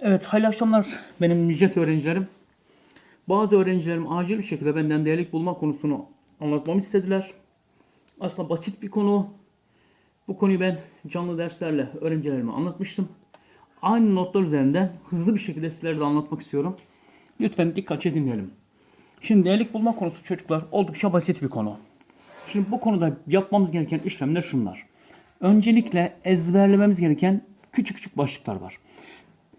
Evet, hayırlı akşamlar benim mücret öğrencilerim. Bazı öğrencilerim acil bir şekilde benden değerlik bulma konusunu anlatmamı istediler. Aslında basit bir konu. Bu konuyu ben canlı derslerle öğrencilerime anlatmıştım. Aynı notlar üzerinden hızlı bir şekilde sizlere de anlatmak istiyorum. Lütfen dikkatli dinleyelim. Şimdi değerlik bulma konusu çocuklar oldukça basit bir konu. Şimdi bu konuda yapmamız gereken işlemler şunlar. Öncelikle ezberlememiz gereken küçük küçük başlıklar var.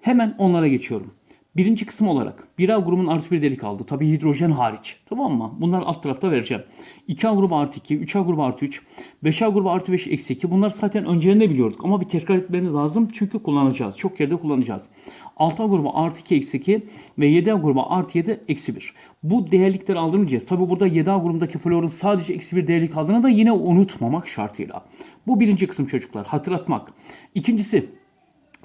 Hemen onlara geçiyorum. Birinci kısım olarak 1A grubun artı bir delik aldı. Tabi hidrojen hariç. Tamam mı? Bunları alt tarafta vereceğim. 2A grubu artı 2, 3A grubu artı 3, 5A grubu artı 5 eksi 2. Bunları zaten önceden de biliyorduk. Ama bir tekrar etmemiz lazım. Çünkü kullanacağız. Çok yerde kullanacağız. 6A grubu artı 2 eksi 2 ve 7A grubu artı 7 eksi 1. Bu değerlikleri aldırmayacağız. Tabi burada 7A grubundaki florun sadece eksi 1 değerlik aldığını da yine unutmamak şartıyla. Bu birinci kısım çocuklar. Hatırlatmak. İkincisi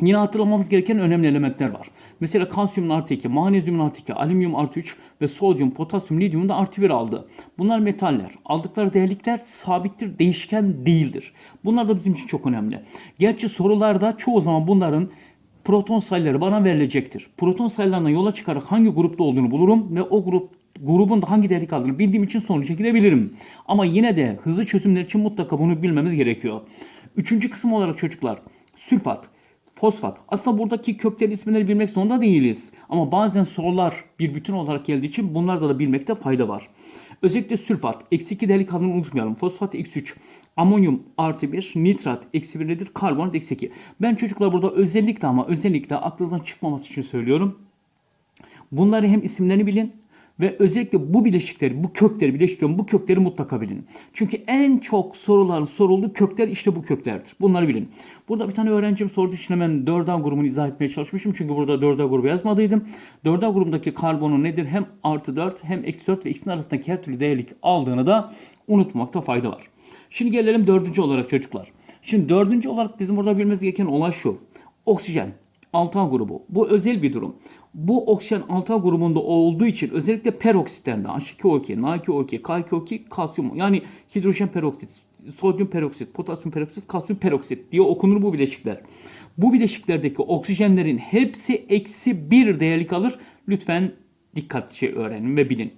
Yine hatırlamamız gereken önemli elementler var. Mesela kalsiyumun artı 2, magnezyumun artı 2, alüminyum artı 3 ve sodyum, potasyum, lityumun da artı 1 aldı. Bunlar metaller. Aldıkları değerlikler sabittir, değişken değildir. Bunlar da bizim için çok önemli. Gerçi sorularda çoğu zaman bunların proton sayıları bana verilecektir. Proton sayılarına yola çıkarak hangi grupta olduğunu bulurum ve o grup grubun da hangi değerlik aldığını bildiğim için sonuca gidebilirim. Ama yine de hızlı çözümler için mutlaka bunu bilmemiz gerekiyor. Üçüncü kısım olarak çocuklar sülfat fosfat. Aslında buradaki köklerin isimleri bilmek zorunda değiliz. Ama bazen sorular bir bütün olarak geldiği için bunlarda da bilmekte fayda var. Özellikle sülfat, eksi 2 değerli kaldığını unutmayalım. Fosfat eksi 3, amonyum artı 1, nitrat eksi 1 nedir? Karbonat eksi 2. Ben çocuklar burada özellikle ama özellikle aklınızdan çıkmaması için söylüyorum. Bunları hem isimlerini bilin ve özellikle bu bileşikleri, bu kökleri, bileşiklerin bu kökleri mutlaka bilin. Çünkü en çok soruların sorulduğu kökler işte bu köklerdir. Bunları bilin. Burada bir tane öğrencim sorduğu için hemen 4A grubunu izah etmeye çalışmışım. Çünkü burada 4A grubu yazmadıydım. 4A grubundaki karbonun nedir? Hem artı 4 hem eksi 4 ve ikisinin arasındaki her türlü değerlik aldığını da unutmamakta fayda var. Şimdi gelelim dördüncü olarak çocuklar. Şimdi dördüncü olarak bizim burada bilmemiz gereken olay şu. Oksijen. 6A grubu. Bu özel bir durum. Bu oksijen 6A grubunda olduğu için özellikle peroksitlerde H2O2, Na2O2, K2O2, kalsiyum yani hidrojen peroksit, sodyum peroksit, potasyum peroksit, kalsiyum peroksit diye okunur bu bileşikler. Bu bileşiklerdeki oksijenlerin hepsi eksi bir değerlik alır. Lütfen dikkatlice öğrenin ve bilin.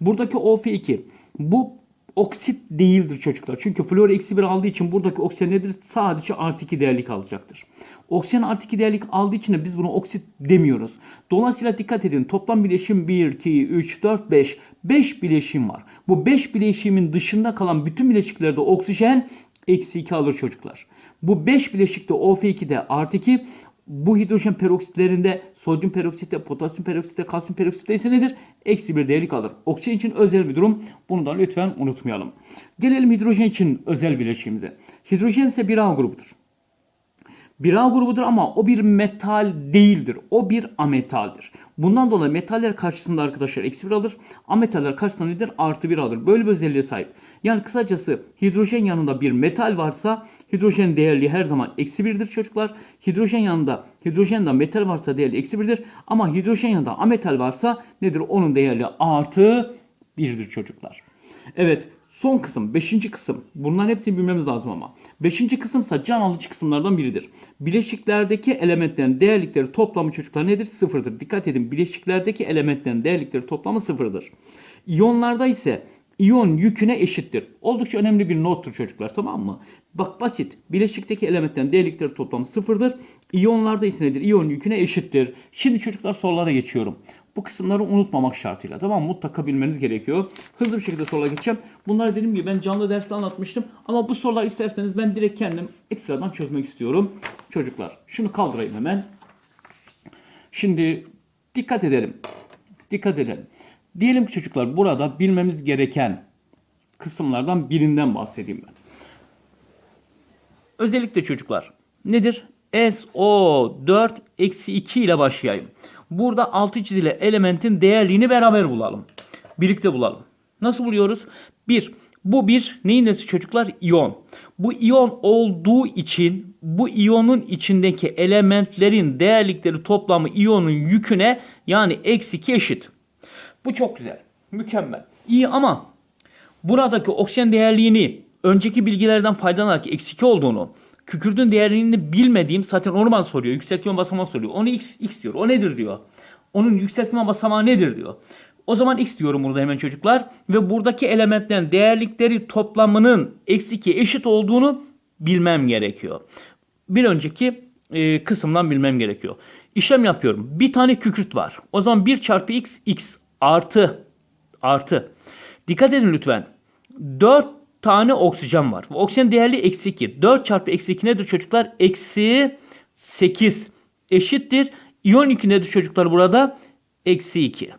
Buradaki OF2 bu oksit değildir çocuklar. Çünkü flor eksi 1 aldığı için buradaki oksijen nedir? Sadece artı 2 değerlik alacaktır. Oksijen artı 2 değerlik aldığı için de biz bunu oksit demiyoruz. Dolayısıyla dikkat edin. Toplam bileşim 1, 2, 3, 4, 5. 5 bileşim var. Bu 5 bileşimin dışında kalan bütün bileşiklerde oksijen eksi 2 alır çocuklar. Bu 5 bileşikte OF2'de artı 2 bu hidrojen peroksitlerinde sodyum peroksitte, potasyum peroksitte, kalsiyum peroksitte ise nedir? Eksi bir değerlik alır. Oksijen için özel bir durum. Bunu da lütfen unutmayalım. Gelelim hidrojen için özel bileşiğimize. Hidrojen ise bir A grubudur. Bir A grubudur ama o bir metal değildir. O bir ametaldir. Bundan dolayı metaller karşısında arkadaşlar eksi bir alır. Ametaller karşısında nedir? Artı bir alır. Böyle bir özelliğe sahip. Yani kısacası hidrojen yanında bir metal varsa hidrojen değerli her zaman eksi birdir çocuklar. Hidrojen yanında hidrojenden metal varsa değerli eksi birdir. Ama hidrojen yanında ametal varsa nedir? Onun değerli artı birdir çocuklar. Evet son kısım, beşinci kısım. Bunların hepsini bilmemiz lazım ama. Beşinci kısımsa can alıcı kısımlardan biridir. Bileşiklerdeki elementlerin değerlikleri toplamı çocuklar nedir? Sıfırdır. Dikkat edin bileşiklerdeki elementlerin değerlikleri toplamı sıfırdır. İyonlarda ise iyon yüküne eşittir. Oldukça önemli bir nottur çocuklar tamam mı? Bak basit. Bileşikteki elementlerin değerlikleri toplamı sıfırdır. İyonlarda ise nedir? İyon yüküne eşittir. Şimdi çocuklar sorulara geçiyorum. Bu kısımları unutmamak şartıyla. Tamam? Mutlaka bilmeniz gerekiyor. Hızlı bir şekilde sorulara geçeceğim. Bunları dediğim gibi ben canlı derste anlatmıştım. Ama bu sorular isterseniz ben direkt kendim ekstradan çözmek istiyorum. Çocuklar şunu kaldırayım hemen. Şimdi dikkat edelim. Dikkat edelim. Diyelim ki çocuklar burada bilmemiz gereken kısımlardan birinden bahsedeyim ben. Özellikle çocuklar nedir? SO4 eksi 2 ile başlayayım. Burada altı çizili elementin değerliğini beraber bulalım. Birlikte bulalım. Nasıl buluyoruz? 1. Bu bir neyin nesi çocuklar? İyon. Bu iyon olduğu için bu iyonun içindeki elementlerin değerlikleri toplamı iyonun yüküne yani eksi 2 eşit. Bu çok güzel. Mükemmel. İyi ama buradaki oksijen değerliğini önceki bilgilerden faydalanarak eksi 2 olduğunu Kükürdün değerini bilmediğim zaten normal soruyor. Yükseltme basamağı soruyor. Onu x, x diyor. O nedir diyor. Onun yükseltme basamağı nedir diyor. O zaman x diyorum burada hemen çocuklar. Ve buradaki elementlerin değerlikleri toplamının eksi 2 eşit olduğunu bilmem gerekiyor. Bir önceki e, kısımdan bilmem gerekiyor. İşlem yapıyorum. Bir tane kükürt var. O zaman 1 çarpı x x artı artı. Dikkat edin lütfen. 4 tane oksijen var. Oksijen değerli eksi 2. 4 çarpı eksi 2 nedir çocuklar? Eksi 8 eşittir. İyon 2 nedir çocuklar burada? Eksi 2.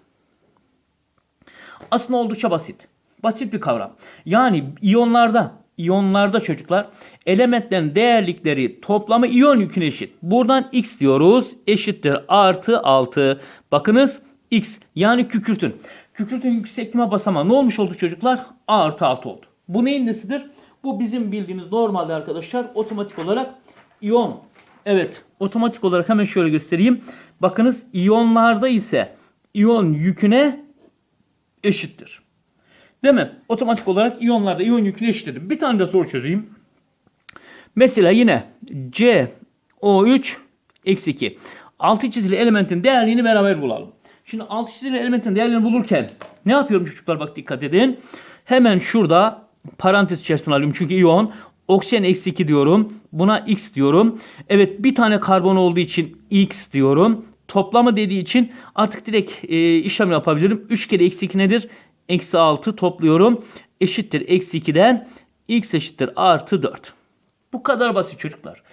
Aslında oldukça basit. Basit bir kavram. Yani iyonlarda, iyonlarda çocuklar elementlerin değerlikleri toplamı iyon yüküne eşit. Buradan x diyoruz eşittir artı 6. Bakınız x yani kükürtün. Kükürtün yüksekliğime basamağı ne olmuş oldu çocuklar? Artı 6 oldu. Bu neyin nesidir? Bu bizim bildiğimiz normalde arkadaşlar otomatik olarak iyon. Evet otomatik olarak hemen şöyle göstereyim. Bakınız iyonlarda ise iyon yüküne eşittir. Değil mi? Otomatik olarak iyonlarda iyon yüküne eşittir. Bir tane de soru çözeyim. Mesela yine CO3 eksi 2. Altı çizili elementin değerliğini beraber bulalım. Şimdi altı çizili elementin değerlerini bulurken ne yapıyorum çocuklar bak dikkat edin. Hemen şurada parantez içerisine alıyorum çünkü iyon. Oksijen eksi 2 diyorum. Buna x diyorum. Evet bir tane karbon olduğu için x diyorum. Toplamı dediği için artık direkt e, işlem yapabilirim. 3 kere eksi 2 nedir? Eksi 6 topluyorum. Eşittir eksi 2'den x eşittir artı 4. Bu kadar basit çocuklar.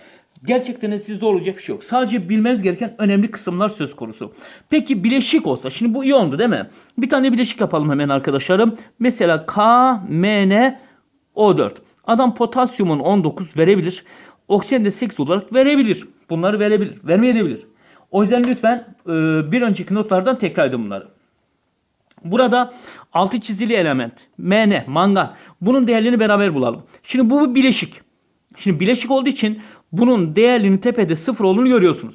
Gerçekten de sizde olacak bir şey yok. Sadece bilmeniz gereken önemli kısımlar söz konusu. Peki bileşik olsa, şimdi bu iyondu değil mi? Bir tane bileşik yapalım hemen arkadaşlarım. Mesela KMnO4. Adam potasyumun 19 verebilir. Oksijen de 8 olarak verebilir. Bunları verebilir. Vermeyebilir. O yüzden lütfen e, bir önceki notlardan tekrar edin bunları. Burada altı çizili element, Mn, mangan. Bunun değerlerini beraber bulalım. Şimdi bu bir bileşik. Şimdi bileşik olduğu için bunun değerlerinin tepede sıfır olduğunu görüyorsunuz.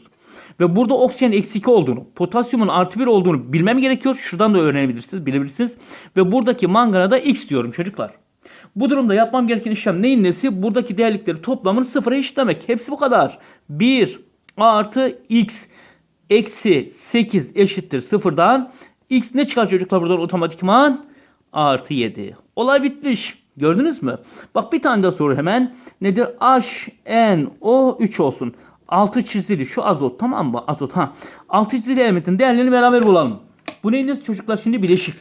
Ve burada oksijen eksi 2 olduğunu, potasyumun artı 1 olduğunu bilmem gerekiyor. Şuradan da öğrenebilirsiniz, bilebilirsiniz. Ve buradaki mangana da x diyorum çocuklar. Bu durumda yapmam gereken işlem neyin nesi? Buradaki değerlikleri toplamını sıfıra eşitlemek. Hepsi bu kadar. 1 artı x eksi 8 eşittir sıfırdan. X ne çıkar çocuklar buradan otomatikman? Artı 7. Olay bitmiş. Gördünüz mü? Bak bir tane daha soru hemen. Nedir? HNO3 olsun. Altı çizili şu azot tamam mı? Azot ha. Altı çizili elementin değerlerini beraber bulalım. Bu neyiniz çocuklar şimdi bileşik.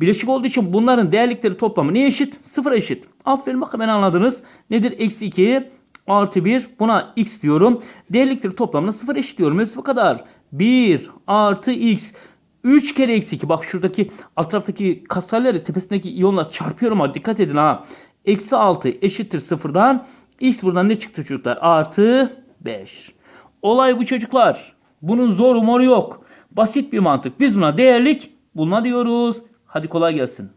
Bileşik olduğu için bunların değerlikleri toplamı neye eşit? Sıfıra eşit. Aferin bak hemen anladınız. Nedir? Eksi 2 artı 1 buna x diyorum. Değerlikleri toplamına sıfır eşit diyorum. Hepsi bu kadar. 1 artı x 3 kere eksi 2. Bak şuradaki alt taraftaki kasalları tepesindeki iyonla çarpıyorum ama dikkat edin ha. Eksi 6 eşittir sıfırdan. X buradan ne çıktı çocuklar? Artı 5. Olay bu çocuklar. Bunun zor umarı yok. Basit bir mantık. Biz buna değerlik bulma diyoruz. Hadi kolay gelsin.